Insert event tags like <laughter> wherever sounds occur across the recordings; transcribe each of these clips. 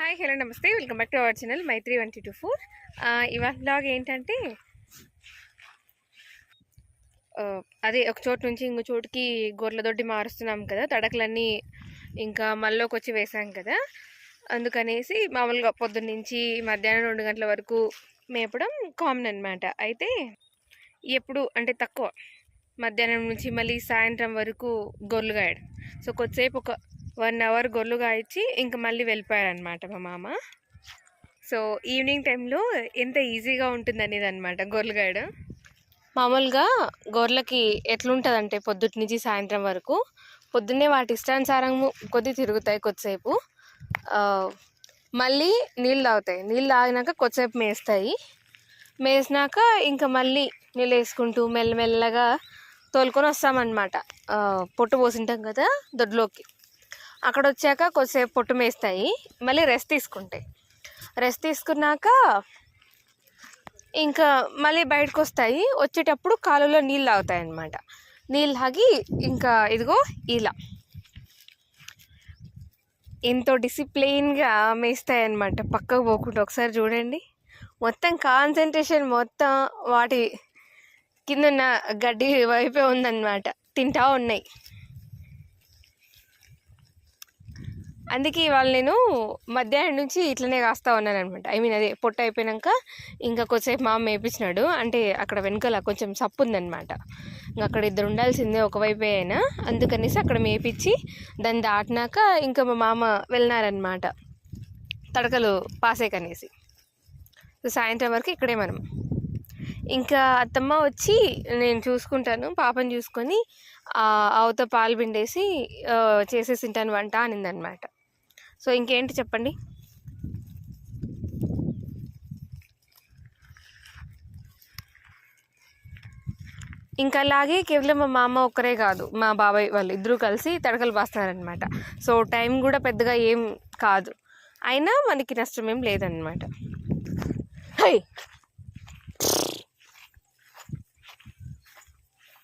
Hi hello నమస్తే. Welcome back to our channel Maitri one two four. ఇవాళ blog ఏంటంటే అదే ఒక చోటు నుంచి ఇంకో చోటుకి గొర్రెల దొడ్డి మారుస్తున్నాం కదా తడకలన్నీ ఇంకా మళ్ళీకి వచ్చి వేసాం కదా. అందుకనేసి మామూలుగా పొద్దున్న నుంచి మధ్యాహ్నం రెండు గంటల వరకు మేపడం కామన్ అన్నమాట. అయితే ఎప్పుడు అంటే తక్కువ. మధ్యాహ్నం నుంచి మళ్ళీ సాయంత్రం వరకు గొర్రెలు గాయడం సో కొద్దిసేపు ఒక వన్ అవర్ గొర్రెలు గాయించి ఇంకా మళ్ళీ వెళ్ళిపోయారనమాట మా మామ. సో ఈవినింగ్ టైంలో ఎంత ఈజీగా ఉంటుంది అనేది అనమాట గొర్రెలు గాయడం మామూలుగా గొర్రెలకి ఎట్లుంటుందంటే పొద్దుటి నుంచి సాయంత్రం వరకు పొద్దున్నే వాటి ఇష్టానుసారము కొద్ది తిరుగుతాయి కొద్దిసేపు. మళ్ళీ నీళ్ళు తాగుతాయి. నీళ్ళు తాగినాక కొద్దిసేపు మేస్తాయి. మేసినాక ఇంకా మళ్ళీ నీళ్ళు వేసుకుంటూ మెల్లమెల్లగా తోలుకొని వస్తామన్నమాట. పొట్టు పోసింటాం కదా దొడ్లోకి. అక్కడ వచ్చాక కొద్దిసేపు పొట్టు మేస్తాయి. మళ్ళీ రెస్ట్ తీసుకుంటాయి రెస్ట్ తీసుకున్నాక ఇంకా మళ్ళీ బయటకు వస్తాయి వచ్చేటప్పుడు కాలువలో నీళ్ళు తాగుతాయి అన్నమాట నీళ్ళు తాగి ఇంకా ఇదిగో ఇలా. ఎంతో డిసిప్లిన్గా మేస్తాయి అన్నమాట పక్కకు పోకుండా ఒకసారి చూడండి. మొత్తం కాన్సన్ట్రేషన్ మొత్తం వాటి కింద ఉన్న గడ్డి వైపే ఉందన్నమాట. తింటా ఉన్నాయి. అందుకే ఇవాళ నేను మధ్యాహ్నం నుంచి ఇట్లనే కాస్తా ఉన్నాను అనమాట ఐ మీన్ అదే పొట్ట అయిపోయాక ఇంకా కొద్దిసేపు మామ మేపించినాడు అంటే అక్కడ వెనకాల కొంచెం సప్పు ఉందనమాట ఇంకా అక్కడ ఇద్దరు ఉండాల్సిందే ఒకవైపే అయినా. అందుకనేసి అక్కడ మేపించి దాన్ని దాటినాక ఇంకా మా మామ వెళ్ళినారనమాట తడకలు పాసేకనేసి. కనేసి సాయంత్రం వరకు ఇక్కడే మనం. ఇంకా అత్తమ్మ వచ్చి నేను చూసుకుంటాను. పాపని చూసుకొని ఆ, ఆవుతో పాలు పిండేసి చేసేసి తింటాను వంట అనిందనమాట సో ఇంకేంటి చెప్పండి? ఇంకా అలాగే కేవలం మా మామ ఒక్కరే కాదు మా బాబాయ్ వాళ్ళు ఇద్దరూ కలిసి తడకలు పాస్తున్నారనమాట సో టైం కూడా పెద్దగా ఏం కాదు. అయినా మనకి నష్టం ఏం లేదనమాట హై!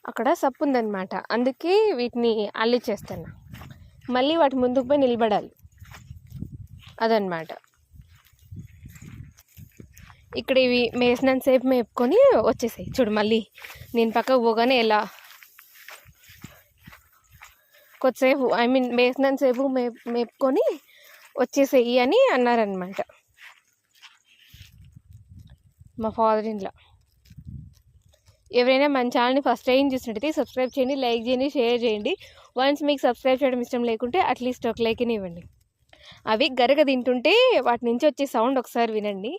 అక్కడ సప్పు ఉందన్నమాట అందుకే వీటిని అల్లి చేస్తాను మళ్ళీ వాటి ముందుకు పోయి నిలబడాలి. అదనమాట ఇక్కడ ఇవి మేసినంత సేపు మేపుకొని వచ్చేసాయి. చూడు మళ్ళీ నేను పక్కకు పోగానే ఎలా కొద్దిసేపు ఐ మీన్ మేసినంత సేపు మే మేపుకొని వచ్చేసేయి అని అన్నారనమాట మా ఫాదర్ ఇంట్లో ఎవరైనా మన ఛానల్ని ఫస్ట్ టైం చూసినట్టయితే సబ్స్క్రైబ్ చేయండి లైక్ చేయండి షేర్ చేయండి. వన్స్ మీకు సబ్స్క్రైబ్ చేయడం ఇష్టం లేకుంటే అట్లీస్ట్ ఒక లైక్ ఇవ్వండి. అవి గరగ తింటుంటే వాటి నుంచి వచ్చే సౌండ్ ఒకసారి వినండి.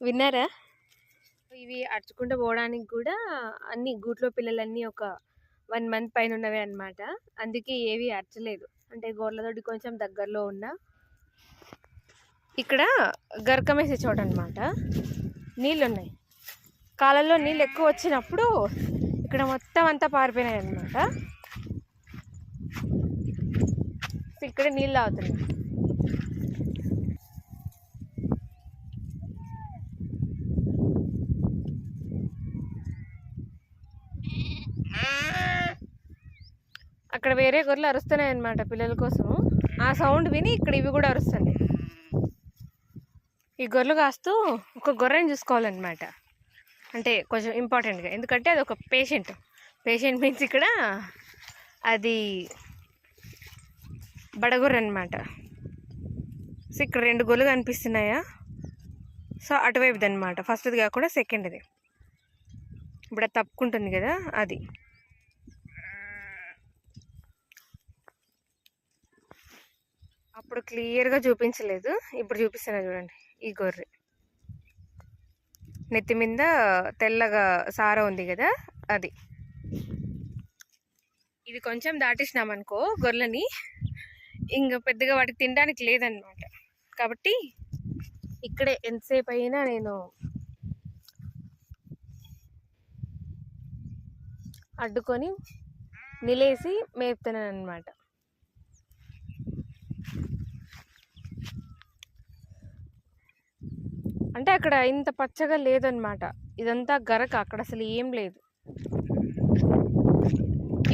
విన్నారా? ఇవి అడుచుకుంటూ పోవడానికి కూడా అన్ని గూట్లో పిల్లలన్నీ ఒక వన్ మంత్ పైన ఉన్నవే అన్నమాట. అందుకే ఏవి అరచలేదు. అంటే గోర్లతోటి కొంచెం దగ్గరలో ఉన్న ఇక్కడ గరకమేసే చోట అనమాట నీళ్ళు ఉన్నాయి కాలంలో నీళ్ళు ఎక్కువ వచ్చినప్పుడు ఇక్కడ మొత్తం అంతా పారిపోయినాయి అనమాట ఇక్కడ నీళ్ళు అవుతున్నాయి అక్కడ వేరే గొర్రెలు అరుస్తున్నాయి అనమాట పిల్లల కోసం ఆ సౌండ్ విని ఇక్కడ ఇవి కూడా అరుస్తున్నాయి. ఈ గొర్రెలు కాస్తూ ఒక గొర్రెని చూసుకోవాలన్నమాట. అంటే కొంచెం ఇంపార్టెంట్గా. ఎందుకంటే అది ఒక పేషెంట్. పేషెంట్ మీన్స్ ఇక్కడ అది బడగొర్రె అనమాట సో ఇక్కడ రెండు గొలు కనిపిస్తున్నాయా సో అటువైపుది అనమాట ఫస్ట్ది కాకుండా సెకండ్ది. ఇప్పుడు అది తప్పుకుంటుంది కదా అది. అప్పుడు క్లియర్గా చూపించలేదు. ఇప్పుడు చూపిస్తున్నా చూడండి. ఈ గొర్రె. నెత్తి మీద తెల్లగా సార ఉంది కదా అది. ఇది కొంచెం దాటేసినామనుకో గొర్రెని ఇంకా పెద్దగా వాటికి తినడానికి లేదనమాట. కాబట్టి ఇక్కడే ఎంతసేపు అయినా నేను అడ్డుకొని నిలేసి మేపుతున్నాను అనమాట అంటే అక్కడ ఇంత పచ్చగా లేదనమాట. ఇదంతా గరక అక్కడ అసలు ఏం లేదు.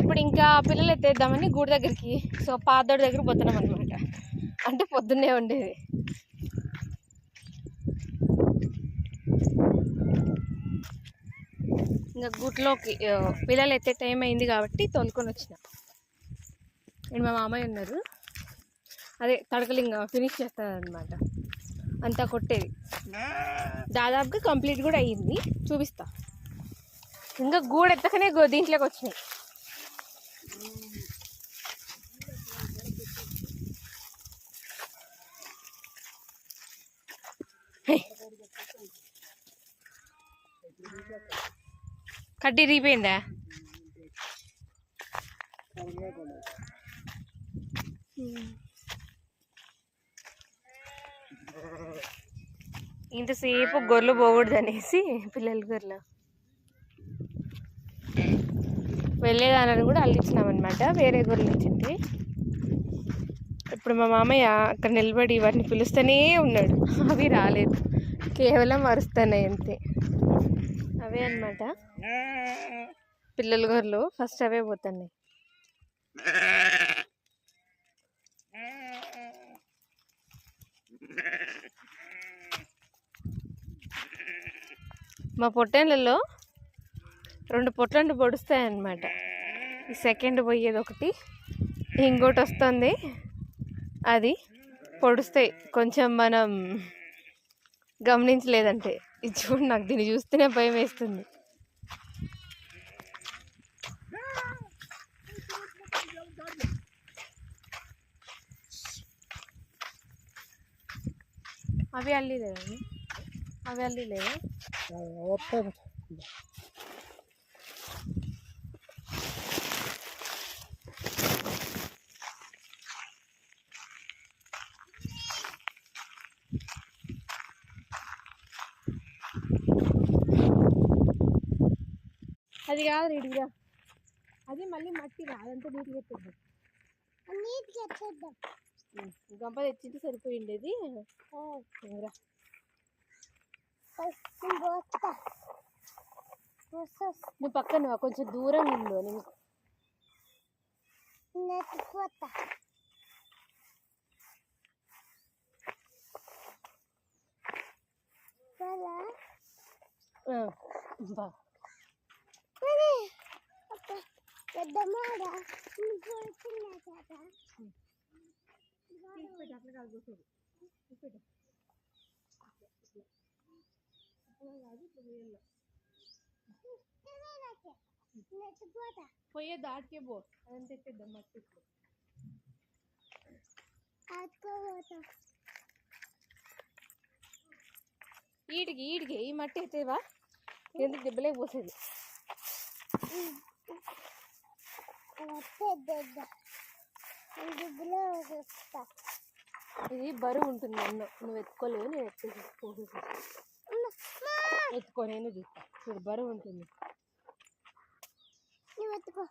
ఇప్పుడు ఇంకా పిల్లలు ఎత్తేద్దామని గుడి దగ్గరికి సో పాతోడి దగ్గర పోతున్నాం అనమాట అంటే పొద్దున్నే ఉండేది ఇంకా గుట్లోకి పిల్లలు ఎత్తే టైం అయింది కాబట్టి తోలుకొని వచ్చిన. అండ్ మా మామయ్య ఉన్నారు. అదే తడకలు ఇంకా ఫినిష్ చేస్తారనమాట అంతా కొట్టేది. దాదాపుగా కంప్లీట్ కూడా అయ్యింది. చూపిస్తా. ఇంకా గూడు ఎత్తకనే గో- దీంట్లోకి వచ్చినాయి. కడ్డీ రీపోయిందా ఇంతసేపు గొర్రెలు పోకూడదు అనేసి పిల్లల గొర్రెలు. వెళ్ళేదానని కూడా అల్లించినామన్నమాట వేరే గొర్రెలు వచ్చింది ఇప్పుడు మా మామయ్య అక్కడ నిలబడి వాటిని పిలుస్తూనే ఉన్నాడు. అవి రాలేదు. కేవలం అరుస్తున్నాయి అంతే. అవే అనమాట పిల్లల గొర్రెలు ఫస్ట్ అవే పోతున్నాయి. <laughs> మా పొట్టేళ్ళలో రెండు పొట్లండు పొడుస్తాయన్నమాట. ఈ సెకండ్ పోయేది ఒకటి ఇంకోటి వస్తుంది. అది పొడుస్తాయి. కొంచెం మనం గమనించలేదంటే. ఇది చూడు నాకు దీన్ని చూస్తేనే భయం వేస్తుంది. అవి అల్లి లేదా అవి అల్లి లేదా అది కాదు రెడీగా అది మళ్ళీ మట్టి అదంతా నీట్గా ఎత్తేద్దాం నీట్గా ఎత్తేద్దాం గంప తెచ్చింటే సరిపోయిండేది ఇంగరా నేను పోస్తా పోస్తా నువ్వు పక్కన కొంచెం దూరంగా ఉండు నేను నెట్టిపోతా కదా ఆ, బా. పెద్ద మాడ కాదు ఇట్లా చేత పోయే దాటికే పో. అదంతా ఎత్తేద్దాం మట్టి ఇప్పుడు. ఈడికి ఈడికి ఈ మట్టి అయితేవా ఎందుకు దెబ్బలే పోసేది? ఇది బరువు ఉంటుంది అన్న. నువ్వు ఎత్తుకోలేవు నేను ఎత్తేసి పోసేసి ఎత్తుకో చూస్తా. చూడు బరువు ఉంటుంది. ఎత్తుకో.